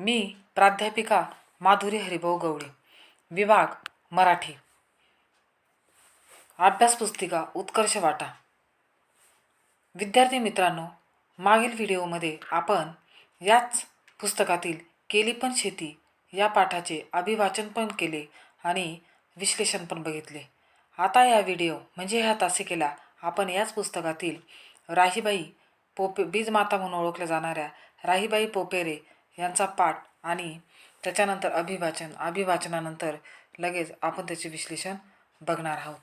मी प्राध्यापिका माधुरी हरिभाऊ गवळे. विभाग मराठी. अभ्यास पुस्तिका उत्कर्ष वाटा. विद्यार्थी मित्रांनो मागील व्हिडिओमध्ये आपण याच पुस्तकातील केली पण शेती या पाठाचे अभिवाचन पण केले आणि विश्लेषण पण बघितले. आता या व्हिडिओ म्हणजे ह्या तासिकेला आपण याच पुस्तकातील राहीबाई पोपे बीजमाता म्हणून ओळखल्या जाणाऱ्या राहीबाई पोपेरे यांचा पाठ आणि त्याच्यानंतर अभिवाचन अभिवाचनानंतर लगेच आपण त्याचे विश्लेषण बघणार आहोत.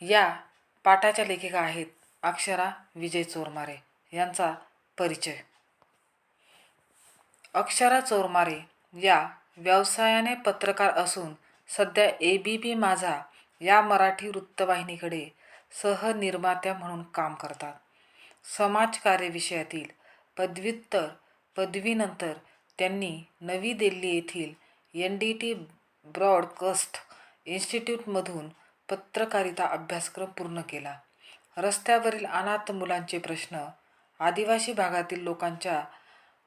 या पाठाच्या लेखिका आहेत अक्षरा विजय चोरमारे यांचा परिचय. अक्षरा चोरमारे या व्यवसायाने पत्रकार असून सध्या ए बी पी माझा या मराठी वृत्तवाहिनीकडे सहनिर्मात्या म्हणून काम करतात. समाजकार्य विषयातील पदव्युत्तर पदवीनंतर त्यांनी नवी दिल्ली येथील एन डी टी ब्रॉडकास्ट इन्स्टिट्यूटमधून पत्रकारिता अभ्यासक्रम पूर्ण केला. रस्त्यावरील अनाथ मुलांचे प्रश्न आदिवासी भागातील लोकांच्या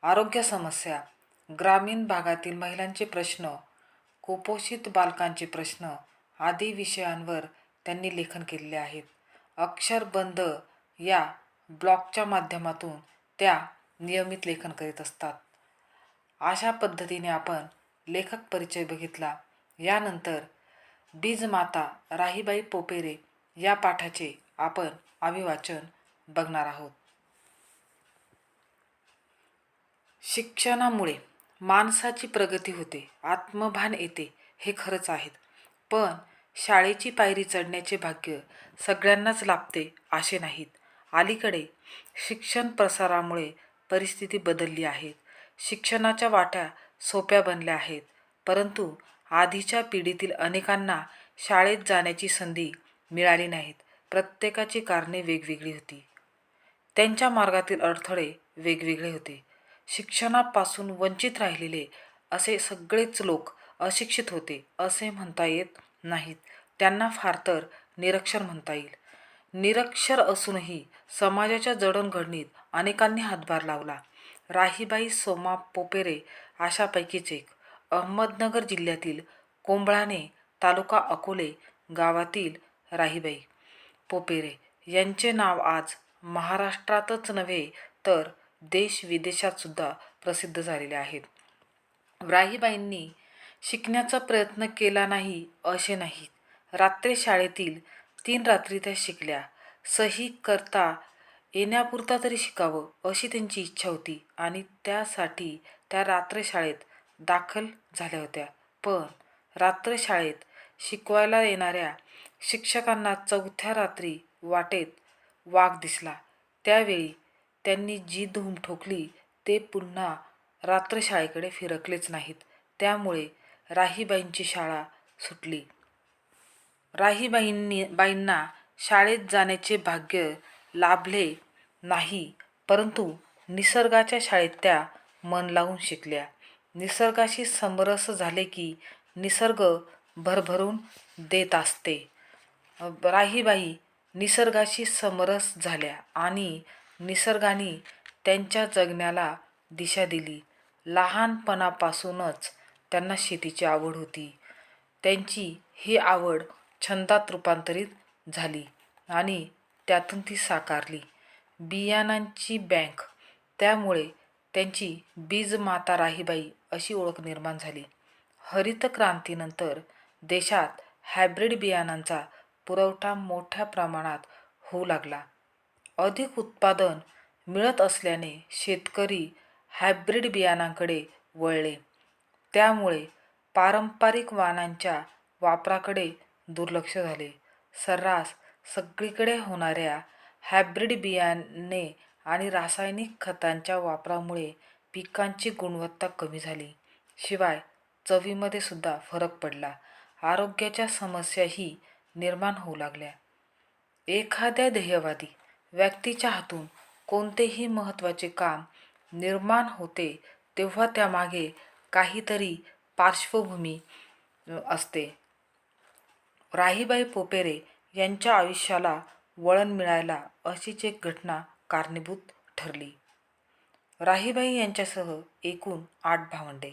आरोग्य समस्या ग्रामीण भागातील महिलांचे प्रश्न कुपोषित बालकांचे प्रश्न आदी विषयांवर त्यांनी लेखन केलेले आहेत. अक्षरबंध या ब्लॉगच्या माध्यमातून त्या नियमित लेखन करीत असतात. अशा पद्धतीने आपण लेखक परिचय बघितला. यानंतर बीजमाता राहीबाई पोपेरे या पाठाचे आपण अभिवाचन बघणार आहोत. शिक्षणामुळे माणसाची प्रगती होते आत्मभान येते हे खरंच आहेत. पण शाळेची पायरी चढण्याचे भाग्य सगळ्यांनाच लाभते असे नाहीत. अलीकडे शिक्षण प्रसारामुळे परिस्थिती बदलली आहे. शिक्षणाच्या वाट्या सोप्या बनल्या आहेत. परंतु आधीच्या पिढीतील अनेकांना शाळेत जाण्याची संधी मिळाली नाहीत. प्रत्येकाची कारणे वेगवेगळी होती. त्यांच्या मार्गातील अडथळे वेगवेगळे होते. शिक्षणापासून वंचित राहिलेले असे सगळेच लोक अशिक्षित होते असे म्हणता येत नाहीत. त्यांना फार तर निरक्षर म्हणता येईल. निरक्षर असूनही समाजाच्या जडणघडणीत अनेकांनी हातभार लावला. राहीबाई सोमा पोपेरे अशापैकीच एक. अहमदनगर जिल्ह्यातील कोंबळाणे तालुका अकोले गावातील राहीबाई. पोपेरे यांचे नाव आज महाराष्ट्रातच नव्हे तर देश विदेशातसुद्धा प्रसिद्ध झालेले आहेत. राहीबाईंनी शिकण्याचा प्रयत्न केला नाही असे नाही रात्री शाळेतील तीन रात्री त्या शिकल्या. सही करता येण्यापुरता तरी शिकावं अशी त्यांची इच्छा होती आणि त्यासाठी त्या रात्रशाळेत दाखल झाल्या होत्या. पण रात्रशाळेत शिकवायला येणाऱ्या शिक्षकांना चौथ्या रात्री वाटेत वाघ दिसला. त्यावेळी त्यांनी जी धूम ठोकली ते पुन्हा रात्रशाळेकडे फिरकलेच नाहीत. त्यामुळे राहीबाईंची शाळा सुटली. राहीबाईंनी बाईंना शाळेत जाण्याचे भाग्य लाभले नाही परंतु निसर्गाच्या शाळेत त्या मन लावून शिकल्या. निसर्गाशी समरस झाले की निसर्ग भरभरून देत असते. राहीबाई निसर्गाशी समरस झाल्या आणि निसर्गाने त्यांच्या जगण्याला दिशा दिली. लहानपणापासूनच त्यांना शेतीची आवड होती. त्यांची ही आवड छंदात रूपांतरित झाली आणि त्यातून ती साकारली. बियाणांची बँक. त्यामुळे त्यांची बीज माता राहीबाई अशी ओळख निर्माण झाली. हरित क्रांतीनंतर देशात हायब्रिड बियाणांचा पुरवठा मोठ्या प्रमाणात होऊ लागला. अधिक उत्पादन मिळत असल्याने शेतकरी हायब्रिड बियाणांकडे वळले. त्यामुळे पारंपरिक वाणांच्या वापराकडे दुर्लक्ष झाले. सर्रास सगळीकडे होणाऱ्या हायब्रिड बियाणे आणि रासायनिक खतांच्या वापरामुळे पिकांची गुणवत्ता कमी झाली. शिवाय चवीमध्ये सुद्धा फरक पडला. आरोग्याच्या समस्याही निर्माण होऊ लागल्या. एखाद्या ध्येयवादी व्यक्तीच्या हातून कोणतेही महत्त्वाचे काम निर्माण होते तेव्हा त्यामागे काहीतरी पार्श्वभूमी असते. राहीबाई पोपेरे यांच्या आयुष्याला वळण मिळायला अशीच एक घटना कारणीभूत ठरली. राहीबाई यांच्यासह एकूण आठ भावंडे.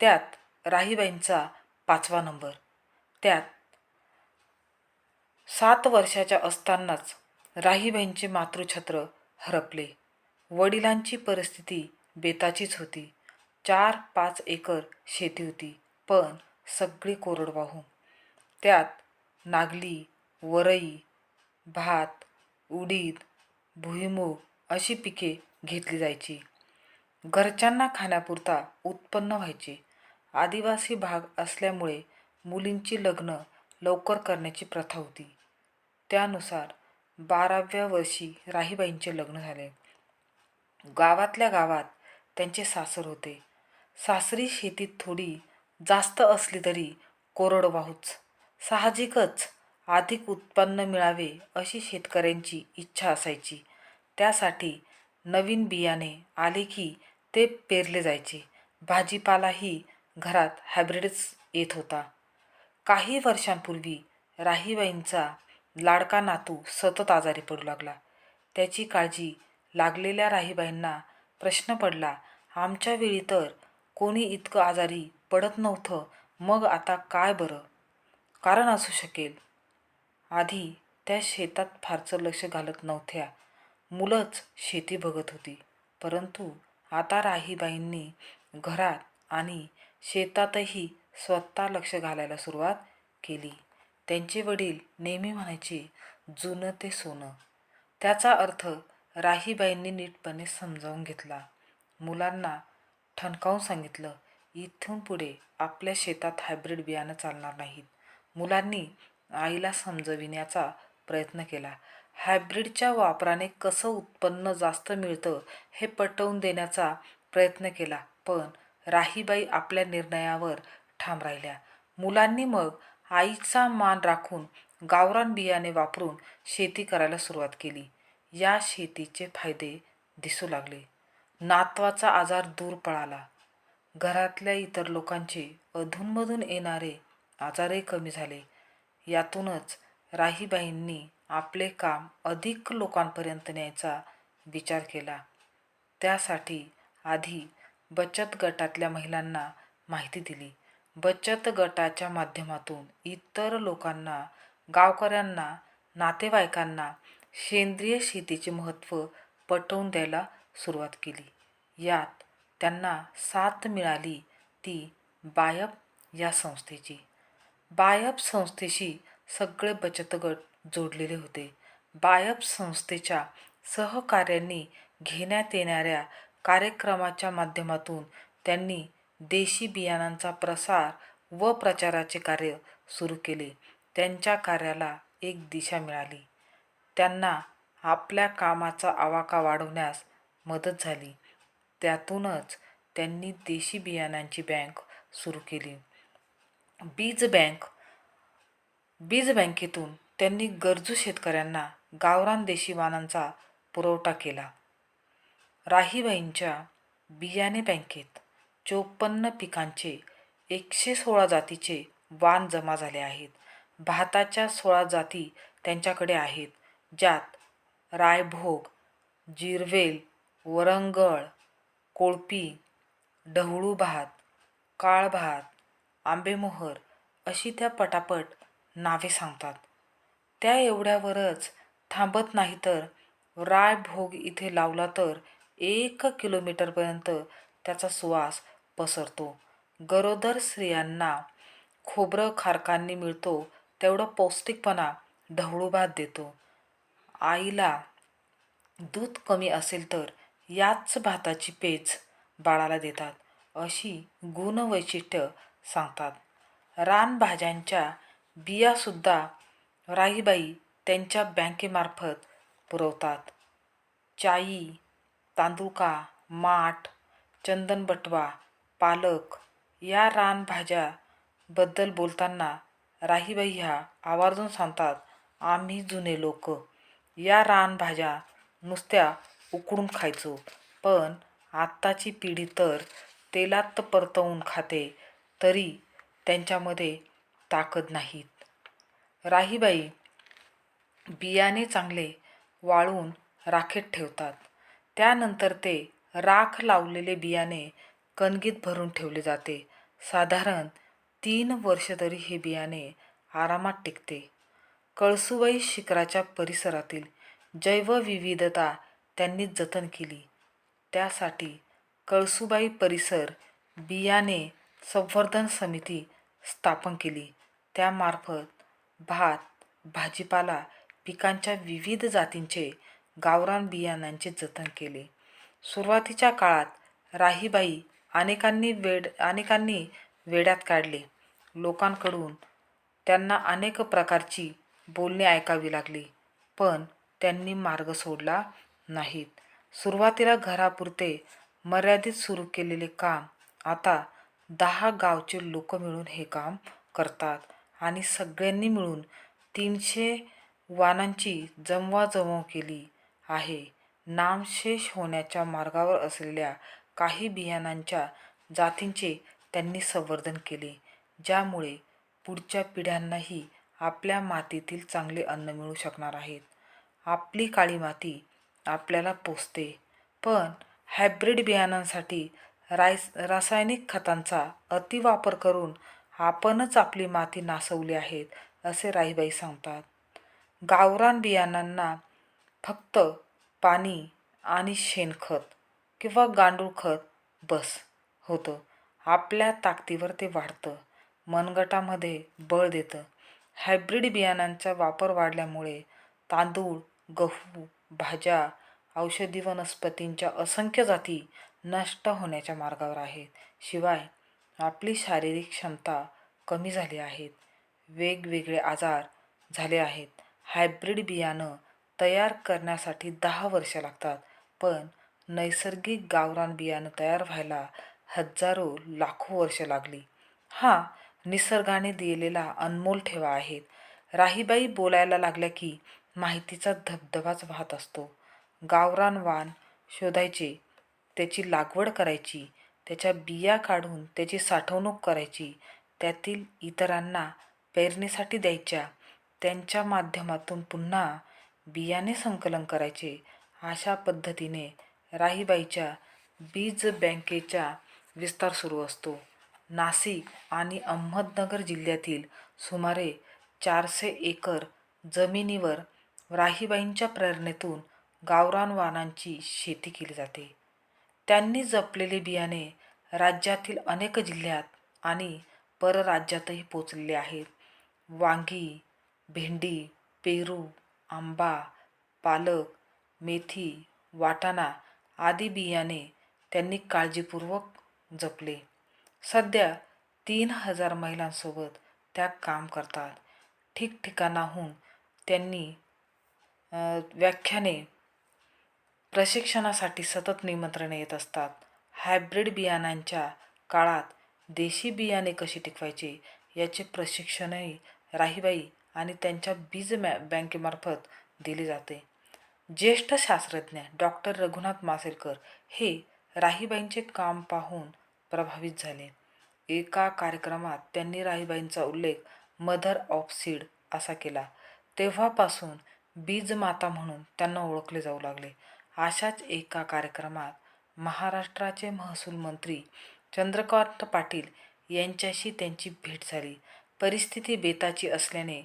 त्यात राहीबाईंचा पाचवा नंबर. त्यात सात वर्षाच्या असतानाच राहीबाईंचे मातृछत्र हरपले. वडिलांची परिस्थिती बेताचीच होती. चार पाच एकर शेती होती पण सगळी कोरडवाहू. त्यात नागली वरई भात उडीद भुईमूग अशी पिके घेतली जायची. घरच्यांना खाण्यापुरता उत्पन्न व्हायचे. आदिवासी भाग असल्यामुळे मुलींची लग्न लवकर करण्याची प्रथा होती. त्यानुसार बाराव्या वर्षी राहीबाईंचे लग्न झाले. गावातल्या गावात त्यांचे सासर होते. सासरी शेतीत थोडी जास्त असली तरी कोरडवाहूच साहजिकच अधिक उत्पन्न मिळावे अशी शेतकऱ्यांची इच्छा असायची. त्यासाठी नवीन बियाणे आले की ते पेरले जायचे. भाजीपालाही घरात हायब्रिडच येत होता. काही वर्षांपूर्वी राहीबाईंचा लाडका नातू सतत आजारी पडू लागला. त्याची काळजी लागलेल्या राहीबाईंना प्रश्न पडला आमच्या वेळी तर कोणी इतकं आजारी पडत नव्हतं मग आता काय बरं? कारण असू शकेल. आधी त्या शेतात फारसं लक्ष घालत नव्हत्या. मुलंच शेती बघत होती. परंतु आता राहीबाईंनी घरात आणि शेतातही स्वतः लक्ष घालायला सुरुवात केली. त्यांचे वडील नेहमी म्हणायचे जुनं ते सोनं. त्याचा अर्थ राहीबाईंनी नीटपणे समजावून घेतला. मुलांना ठणकावून सांगितलं इथून पुढे आपल्या शेतात हायब्रिड बियाणं चालणार नाहीत. मुलांनी आईला समजविण्याचा प्रयत्न केला. हायब्रिडच्या वापराने कसं उत्पन्न जास्त मिळतं हे पटवून देण्याचा प्रयत्न केला पण राहीबाई आपल्या निर्णयावर ठाम राहिल्या. मुलांनी मग आईचा मान राखून गावरान बियाणे वापरून शेती करायला सुरुवात केली. या शेतीचे फायदे दिसू लागले. नातवाचा आजार दूर पळाला. घरातल्या इतर लोकांचे अधूनमधून येणारे आजारही कमी झाले. यातूनच राहीबाईंनी आपले काम अधिक लोकांपर्यंत न्यायचा विचार केला. त्यासाठी आधी बचत गटातल्या महिलांना माहिती दिली. बचत गटाच्या माध्यमातून इतर लोकांना गावकऱ्यांना नातेवाईकांना सेंद्रिय शेतीचे महत्त्व पटवून द्यायला सुरुवात केली. यात त्यांना साथ मिळाली ती बायप या संस्थेची. बायप संस्थेशी सगळे बचत गट जोडलेले होते. बायप संस्थेच्या सहकार्यांनी घेण्यात येणाऱ्या कार्यक्रमाच्या माध्यमातून त्यांनी देशी बियाणांचा प्रसार व प्रचाराचे कार्य सुरू केले. त्यांच्या कार्याला एक दिशा मिळाली. त्यांना आपल्या कामाचा आवाका वाढवण्यास मदत झाली. त्यातूनच त्यांनी देशी बियाणांची बँक सुरू केली. बीज बँक. बीज बँकेतून त्यांनी गरजू शेतकऱ्यांना गावरान देशी वाणांचा पुरवठा केला. राहीबाईंच्या बियाणे बँकेत चोपन्न पिकांचे एकशे सोळा जातीचे वाण जमा झाले आहेत. भाताच्या सोळा जाती त्यांच्याकडे आहेत ज्यात रायभोग जिरवेल वरंगळ कोळपी ढवळू भात काळ भात आंबेमोहर अशी त्या पटापट नावे सांगतात. त्या एवढ्यावरच थांबत नाही तर रायभोग इथे लावला तर एक किलोमीटरपर्यंत त्याचा सुवास पसरतो. गरोदर स्त्रियांना खोबरं खारकांनी मिळतो तेवढं पौष्टिकपणा ढवळू भात देतो. आईला दूध कमी असेल तर याच भाताची पेज बाळाला देतात. अशी गुणवैशिष्ट्य सांगतात. रानभाज्यांच्या बियासुद्धा राहीबाई त्यांच्या बँकेमार्फत पुरवतात. चाई तांदुका माठ चंदनबटवा पालक या रानभाज्याबद्दल बोलताना राहीबाई ह्या आवर्जून सांगतात आम्ही जुने लोक. या रानभाज्या नुसत्या उकडून खायचो. पण आत्ताची पिढी तर तेलात परतवून खाते तरी त्यांच्यामध्ये ताकद नाहीत. राहीबाई बियाणे चांगले वाळून राखेत ठेवतात. त्यानंतर ते राख लावलेले बियाणे कणगीत भरून ठेवले जाते. साधारण तीन वर्ष तरी हे बियाणे आरामात टिकते. कळसुबाई शिखराच्या परिसरातील जैवविविधता त्यांनी जतन केली. त्यासाठी कळसुबाई परिसर बियाणे संवर्धन समिती स्थापन केली. त्यामार्फत भात भाजीपाला पिकांच्या विविध जातींचे गावरान बियाणांचे जतन केले. सुरुवातीच्या काळात राहीबाई अनेकांनी वेड अनेकांनी वेड्यात काढले. लोकांकडून त्यांना अनेक प्रकारची बोलणी ऐकावी लागली पण त्यांनी मार्ग सोडला नाहीत. सुरुवातीला घरापुरते मर्यादित सुरू केलेले काम आता दहा गावचे लोक मिळून हे काम करतात आणि सगळ्यांनी मिळून तीनशे वाणांची जमवाजमव केली आहे. नामशेष होण्याच्या मार्गावर असलेल्या काही बियाणांच्या जातींचे त्यांनी संवर्धन केले ज्यामुळे पुढच्या पिढ्यांनाही आपल्या मातीतील चांगले अन्न मिळू शकणार आहेत. आपली काळी माती आपल्याला पोचते पण हायब्रिड बियाणांसाठी रायस रासायनिक खतांचा अतिवापर करून आपणच आपली माती नासवली आहेत असे राहीबाई सांगतात. गावरान बियाणांना फक्त पाणी आणि शेणखत किंवा गांडूळ खत बस होतं. आपल्या ताकदीवर ते वाढतं. मनगटामध्ये बळ देतं. हायब्रिड बियाणांचा वापर वाढल्यामुळे तांदूळ गहू भाज्या औषधी वनस्पतींच्या असंख्य जाती नष्ट होण्याच्या मार्गावर आहेत. शिवाय आपली शारीरिक क्षमता कमी झाली आहेत वेगवेगळे आजार झाले आहेत. हायब्रिड बियाणं तयार करण्यासाठी दहा वर्ष लागतात. पण नैसर्गिक गावरान बियाणं तयार व्हायला हजारो लाखो वर्ष लागली. हा निसर्गाने दिलेला अनमोल ठेवा आहे. राहीबाई बोलायला लागल्या की माहितीचा धबधबाच वाहत असतो. गावरान वाण शोधायचे त्याची लागवड करायची त्याच्या बिया काढून त्याची साठवणूक करायची त्यातील इतरांना पेरणीसाठी द्यायच्या त्यांच्या माध्यमातून पुन्हा बियाणे संकलन करायचे अशा पद्धतीने राहीबाईच्या बीज बँकेचा विस्तार सुरू असतो. नाशिक आणि अहमदनगर जिल्ह्यातील सुमारे चारशे एकर जमिनीवर राहीबाईंच्या प्रेरणेतून गावरान वाणांची शेती केली जाते. त्यांनी जपलेले बियाणे राज्यातील अनेक जिल्ह्यात आणि परराज्यातही पोचलेले आहेत. वांगी भेंडी पेरू आंबा पालक मेथी वाटाणा आदी बियाणे त्यांनी काळजीपूर्वक जपले. सध्या तीन हजार महिलांसोबत त्या काम करतात. ठिकठिकाणाहून त्यांनी व्याख्याने प्रशिक्षणासाठी सतत निमंत्रणे येत असतात. हायब्रिड बियाणांच्या काळात देशी बियाणे कशी टिकवायचे याचे प्रशिक्षणही राहीबाई आणि त्यांच्या बीज मॅ बँकेमार्फत दिले जाते. ज्येष्ठ शास्त्रज्ञ डॉक्टर रघुनाथ मासेलकर हे राहीबाईंचे काम पाहून प्रभावित झाले. एका कार्यक्रमात त्यांनी राहीबाईंचा उल्लेख मदर ऑफ सीड असा केला. तेव्हापासून बीजमाता म्हणून त्यांना ओळखले जाऊ लागले. अशाच एका कार्यक्रमात महाराष्ट्राचे महसूल मंत्री चंद्रकांत पाटील यांच्याशी त्यांची भेट झाली. परिस्थिती बेताची असल्याने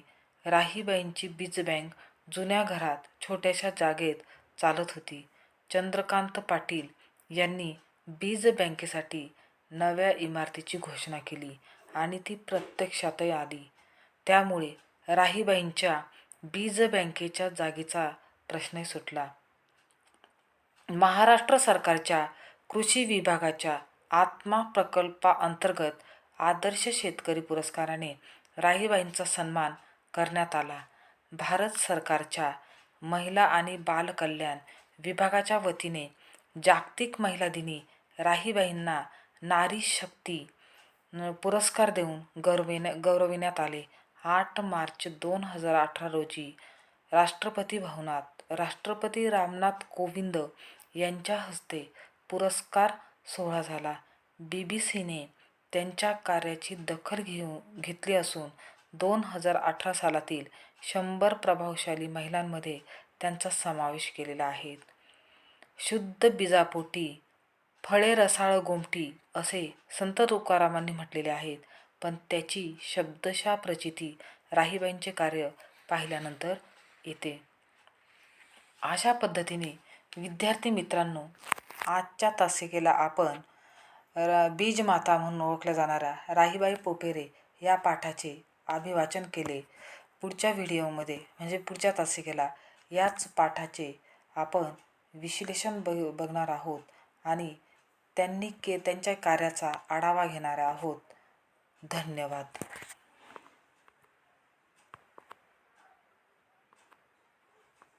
राहीबाईंची बीज बँक जुन्या घरात छोट्याशा जागेत चालत होती. चंद्रकांत पाटील यांनी बीज बँकेसाठी नव्या इमारतीची घोषणा केली आणि ती प्रत्यक्षातही आली. त्यामुळे राहीबाईंच्या बीज बँकेच्या जागेचा प्रश्नही सुटला. महाराष्ट्र सरकारच्या कृषी विभागाच्या आत्मा प्रकल्पाअंतर्गत आदर्श शेतकरी पुरस्काराने राहीबाईंचा सन्मान करण्यात आला. भारत सरकारच्या महिला आणि बालकल्याण विभागाच्या वतीने जागतिक महिला दिनी राहीबाईंना नारी शक्ती पुरस्कार देऊन गौरविण्या गौरविण्यात आले. आठ मार्च दोन हजार अठरा रोजी राष्ट्रपती भवनात राष्ट्रपती रामनाथ कोविंद यांच्या हस्ते पुरस्कार सोहळा झाला. बी बी सीने त्यांच्या कार्याची दखल घेऊ घेतली असून दोन हजार अठरा सालातील शंभर प्रभावशाली महिलांमध्ये त्यांचा समावेश केलेला आहे. शुद्ध बीजापोटी फळे रसाळ गोमटी असे संत तुकारामांनी म्हटलेले आहेत. पण त्याची शब्दशा प्रचिती राहीबाईंचे कार्य पाहिल्यानंतर येते. अशा पद्धतीने विद्यार्थी मित्रांनो आजच्या तासिकेला आपण र बीजमाता म्हणून ओळखल्या जाणाऱ्या राहीबाई पोपेरे या पाठाचे अभिवाचन केले. पुढच्या व्हिडिओमध्ये म्हणजे पुढच्या तासिकेला याच पाठाचे आपण विश्लेषण बघ बघणार आहोत आणि त्यांनी के त्यांच्या कार्याचा आढावा घेणार आहोत. धन्यवाद.